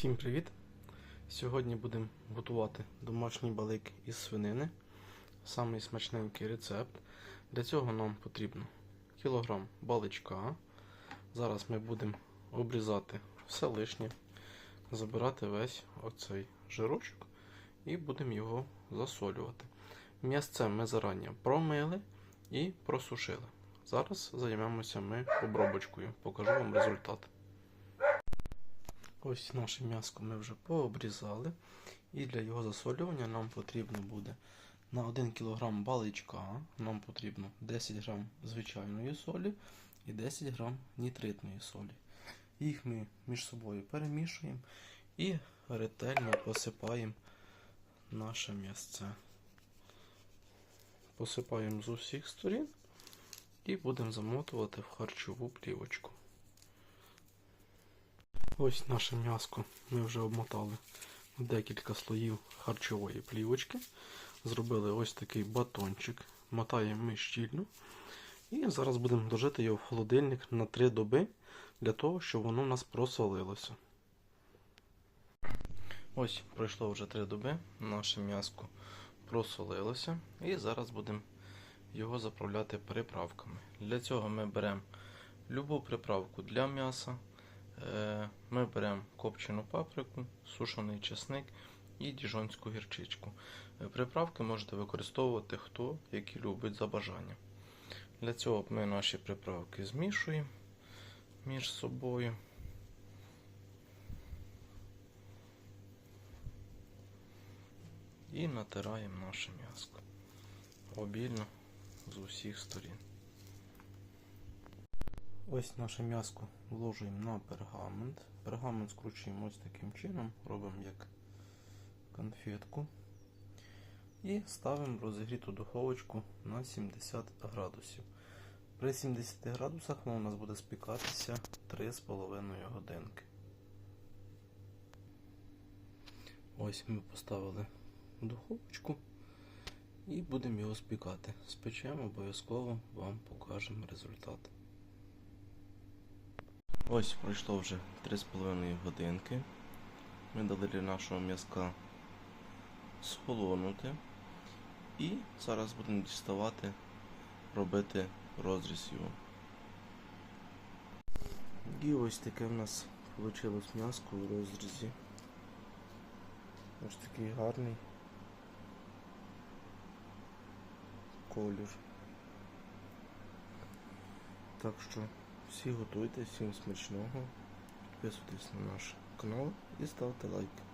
Всім привіт! Сьогодні будемо готувати домашній балик із свинини. Самий смачненький рецепт. Для цього нам потрібно кілограм баличка. Зараз ми будемо обрізати все лишнє, забирати весь оцей жирочок і будемо його засолювати. М'ясце ми зарані промили і просушили. Зараз займемося ми обробочкою. Покажу вам результат. Ось наше м'яско ми вже пообрізали. І для його засолювання нам потрібно буде на 1 кг баличка нам потрібно 10 г звичайної солі і 10 г нітритної солі. Їх ми між собою перемішуємо і ретельно посипаємо наше м'ясце. Посипаємо з усіх сторін і будемо замотувати в харчову плівочку. Ось наше м'яско ми вже обмотали декілька слоїв харчової плівочки. Зробили ось такий батончик. Мотаємо ми щільно. І зараз будемо дожити його в холодильник на 3 доби, для того, щоб воно у нас просолилося. Ось пройшло вже 3 доби, наше м'яско просолилося. І зараз будемо його заправляти приправками. Для цього ми беремо любу приправку для м'яса. Ми беремо копчену паприку, сушений чесник і діжонську гірчичку. Приправки можете використовувати хто які любить за бажанням. Для цього ми наші приправки змішуємо між собою. І натираємо наше м'яско обільно з усіх сторін. Ось наше м'яско вложуємо на пергамент. Пергамент скручуємо ось таким чином, робимо як конфетку. І ставимо розігріту духовочку на 70 градусів. При 70 градусах воно у нас буде спікатися 3,5 годинки. Ось ми поставили духовочку і будемо його спікати. Спечемо, обов'язково вам покажемо результат. Ось пройшло вже 3,5 годинки. Ми дали нашого м'язка схолонути. І зараз будемо діставати, робити розріз його. І ось таке в нас вийшло м'яско у розрізі. Ось такий гарний колір. Так що всі готуйте, всім смачного. Підписуйтесь на наш канал і ставте лайки.